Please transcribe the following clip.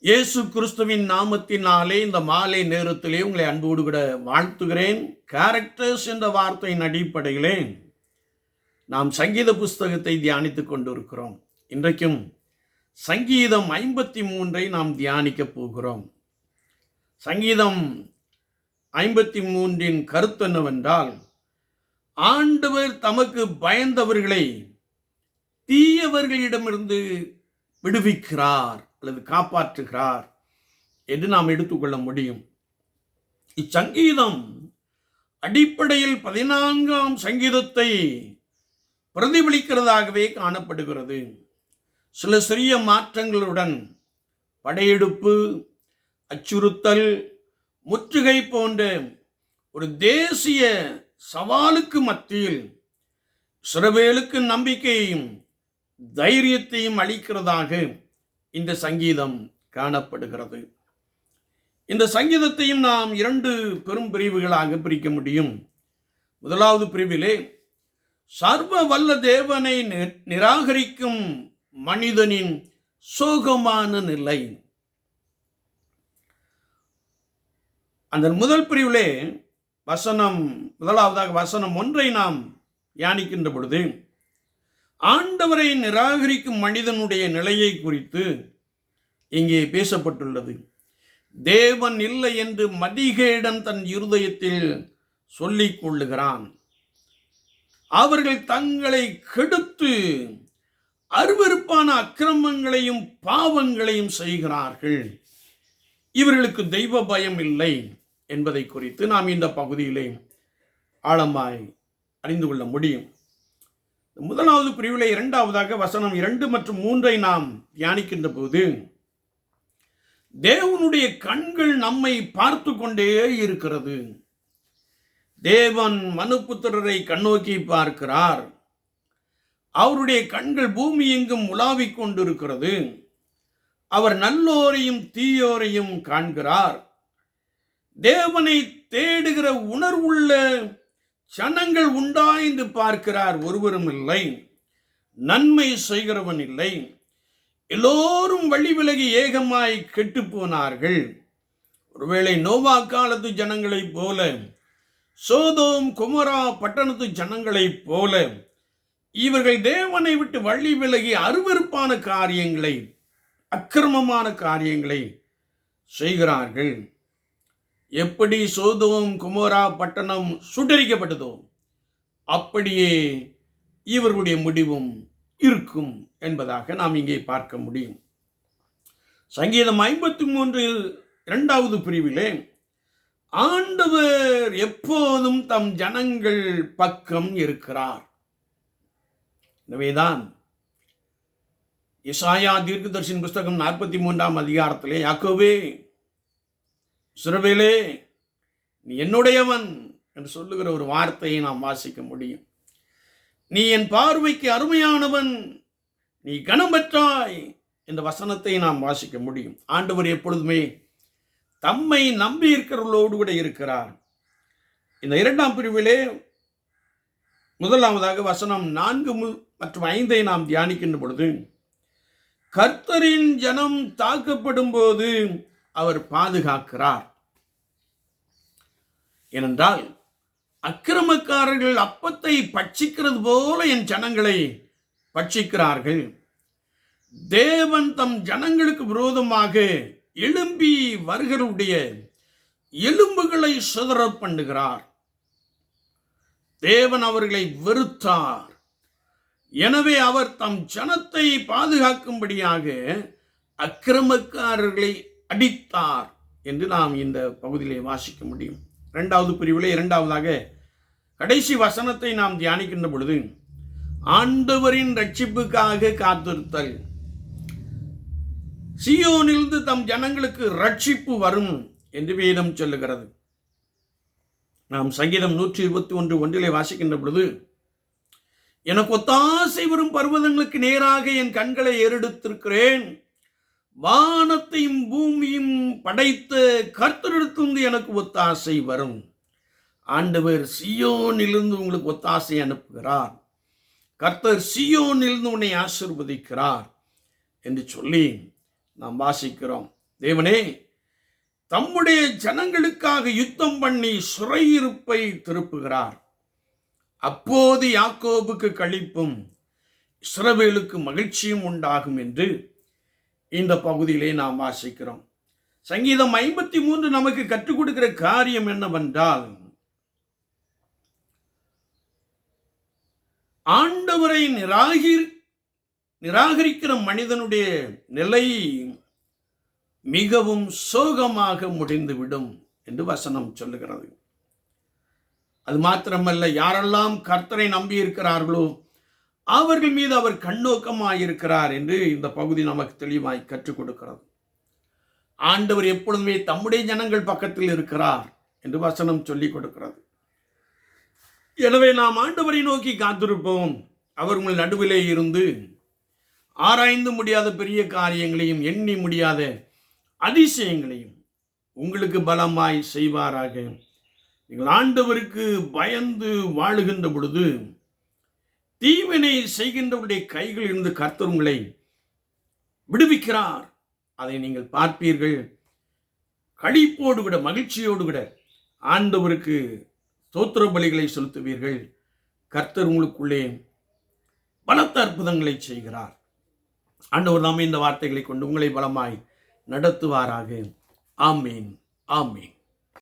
இயேசு கிறிஸ்துவின் நாமத்தினாலே இந்த மாலை நேரத்திலே உங்களை அன்போடு கூட வாழ்த்துகிறேன். கேரக்டர்ஸ் என்ற வார்த்தையின் அடிப்படையிலே நாம் சங்கீத புஸ்தகத்தை தியானித்துக் கொண்டிருக்கிறோம். இன்றைக்கும் சங்கீதம் ஐம்பத்தி மூன்றை நாம் தியானிக்கப் போகிறோம். சங்கீதம் ஐம்பத்தி மூன்றின் கருத்து என்னவென்றால் ஆண்டவர் தமக்கு பயந்தவர்களை தீயவர்களிடமிருந்து விடுவிக்கிறார். அல்லது காப்பாற்றுகிறார் என்று நாம் எடுத்துக்கொள்ள முடியும். இச்சங்கீதம் அடிப்படையில் பதினான்காம் சங்கீதத்தை பிரதிபலிக்கிறதாகவே காணப்படுகிறது. சில சிறிய மாற்றங்களுடன் படையெடுப்பு அச்சுறுத்தல் முற்றுகை போன்ற ஒரு தேசிய சவாலுக்கு மத்தியில் சிறவேலுக்கு நம்பிக்கையையும் தைரியத்தையும் அளிக்கிறதாக இந்த சங்கீதம் காணப்படுகிறது. இந்த சங்கீதத்தையும் நாம் இரண்டு பெரும் பிரிவுகளாக பிரிக்க முடியும். முதலாவது பிரிவிலே சர்வ வல்ல தேவனை நி- நிராகரிக்கும் மனிதனின் சோகமான நிலை. அந்த முதல் பிரிவிலே வசனம் முதலாவதாக வசனம் ஒன்றை நாம் தியானிக்கின்ற பொழுது ஆண்டவரை நிராகரிக்கும் மனிதனுடைய நிலையை குறித்து இங்கே பேசப்பட்டுள்ளது. தேவன் இல்லை என்று மதிகேடன் தன் இருதயத்தில் சொல்லிக் கொள்ளுகிறான். அவர்கள் தங்களை கெடுத்து அருவருப்பான அக்கிரமங்களையும் பாவங்களையும் செய்கிறார்கள். இவர்களுக்கு தெய்வ பயம் இல்லை என்பதை குறித்து நாம் இந்த பகுதியிலே ஆழமாய் அறிந்து கொள்ள முடியும். முதலாவது பிரிவில் இரண்டாவதாக வசனம் இரண்டு மற்றும் மூன்றை நாம் தியானிக்கின்ற போது தேவனுடைய கண்கள் நம்மை பார்த்து கொண்டே இருக்கிறது. தேவன் மனுப்புத்திரரை கண்ணோக்கி பார்க்கிறார். அவருடைய கண்கள் பூமி எங்கும் உலாவிக் கொண்டிருக்கிறது. அவர் நல்லோரையும் தீயோரையும் காண்கிறார். தேவனை தேடுகிற உணர்வுள்ள சனங்கள் உண்டாய்ந்து பார்க்கிறார் ஒருவரும் இல்லை. நன்மை செய்கிறவன் இல்லை. எல்லோரும் வழி விலகி ஏகமாய் கெட்டு போனார்கள். ஒருவேளை நோவா காலத்து ஜனங்களைப் போல சோதோம் குமரா பட்டணத்து ஜனங்களைப் போல இவர்கள் தேவனை விட்டு வழி விலகி அருவருப்பான காரியங்களை அக்கிரமமான காரியங்களை செய்கிறார்கள். எப்படி சோதோம் குமோரா பட்டணம் சுட்டரிக்கப்பட்டதோ அப்படியே இவர்களுடைய முடிவும் இருக்கும் என்பதாக நாம் இங்கே பார்க்க முடியும். சங்கீதம் ஐம்பத்தி மூன்று இரண்டாவது பிரிவிலே ஆண்டவர் எப்போதும் தம் ஜனங்கள் பக்கம் இருக்கிறார். எனவேதான் இசாயா தீர்க்கதர்ஷின் புஸ்தகம் நாற்பத்தி மூன்றாம் அதிகாரத்திலே யாக்கோவே சுரபிலே நீ என்னுடையவன் என்று சொல்லுகிற ஒரு வார்த்தையை நாம் வாசிக்க முடியும். நீ என் பார்வைக்கு அருமையானவன் நீ கனம் பெற்றாய் என்ற வசனத்தை நாம் வாசிக்க முடியும். ஆண்டவர் எப்பொழுதுமே தம்மை நம்பி இருக்கிறவர்களோடு கூட இருக்கிறார். இந்த இரண்டாம் பிரிவிலே முதலாவதாக வசனம் நான்கு மற்றும் ஐந்தை நாம் தியானிக்கின்ற பொழுது கர்த்தரின் ஜனம் தாக்கப்படும் போது அவர் பாதுகாக்கிறார். ஏனென்றால் அக்கிரமக்காரர்கள் அப்பத்தை பட்சிக்கிறது போல என் ஜனங்களை பட்சிக்கிறார்கள். தேவன் தம் ஜனங்களுக்கு விரோதமாக எழும்பி வருகருடைய எலும்புகளை சிதற பண்ணுகிறார். தேவன் அவர்களை வெறுத்தார். எனவே அவர் தம் ஜனத்தை பாதுகாக்கும்படியாக அக்கிரமக்காரர்களை அடித்தார் என்று நாம் இந்த பகுதியிலே வாசிக்க முடியும். இரண்டாவது பிரிவிலே இரண்டாவதாக கடைசி வசனத்தை நாம் தியானிக்கின்ற பொழுது ஆண்டவரின் ரட்சிப்புக்காக காத்திருத்தல். சியோனிலிருந்து தம் ஜனங்களுக்கு ரட்சிப்பு வரும் என்று வேதம் சொல்லுகிறது. நாம் சங்கீதம் நூற்றி இருபத்தி ஒன்று ஒன்றிலே வாசிக்கின்ற பொழுது எனக்கு ஒத்தாசை வரும் பர்வதங்களுக்கு நேராக என் கண்களை ஏறெடுத்திருக்கிறேன். வானத்தையும் பூமியும் படைத்த கர்த்தரிடத்திலிருந்து எனக்கு ஒத்தாசை வரும். ஆண்டவர் சியோனிலிருந்து உங்களுக்கு ஒத்தாசை அனுப்புகிறார். கர்த்தர் சியோனிலிருந்து உன்னை ஆசிர்வதிக்கிறார் என்று சொல்லி நாம் வாசிக்கிறோம். தேவனே தம்முடைய ஜனங்களுக்காக யுத்தம் பண்ணி சுரையிருப்பை திருப்புகிறார். அப்போது யாக்கோபுக்கு கழிப்பும் இஸ்ரவேலுக்கு மகிழ்ச்சியும் உண்டாகும் என்று இந்த பகுதியிலே நாம் வாசிக்கிறோம். சங்கீதம் ஐம்பத்தி மூன்று நமக்கு கற்றுக் கொடுக்கிற காரியம் என்னவென்றால் ஆண்டவரை நிராகி நிராகரிக்கிற மனிதனுடைய நிலை மிகவும் சோகமாக முடிந்துவிடும் என்று வசனம் சொல்லுகிறது. அது மாத்திரமல்ல யாரெல்லாம் கர்த்தரை நம்பி இருக்கிறார்களோ அவர்கள் மீது அவர் கண்ணோக்கமாயிருக்கிறார் என்று இந்த பகுதி நமக்கு தெளிவாய் கற்றுக் கொடுக்கிறது. ஆண்டவர் எப்பொழுதுமே தம்முடைய ஜனங்கள் பக்கத்தில் இருக்கிறார் என்று வசனம் சொல்லிக் கொடுக்கிறது. எனவே நாம் ஆண்டவரை நோக்கி காத்திருப்போம். அவர் உங்கள் நடுவிலே இருந்து ஆராய்ந்து முடியாத பெரிய காரியங்களையும் எண்ணி முடியாத அதிசயங்களையும் உங்களுக்கு பலமாய் செய்வாராக. நீங்கள் ஆண்டவருக்கு பயந்து வாழுகின்ற பொழுது தீவினை செய்கின்றவருடைய கைகளில் இருந்து கர்த்தர் உங்களை விடுவிக்கிறார். அதை நீங்கள் பார்ப்பீர்கள். களிப்போடு விட மகிழ்ச்சியோடு விட ஆண்டவருக்கு தோத்திர பலிகளை செலுத்துவீர்கள். கர்த்தர் உங்களுக்குள்ளே பலத்த அற்புதங்களை செய்கிறார். ஆண்டவர் தாமே இந்த வார்த்தைகளை கொண்டு உங்களை பலமாய் நடத்துவாராக. ஆமீன் ஆமீன்.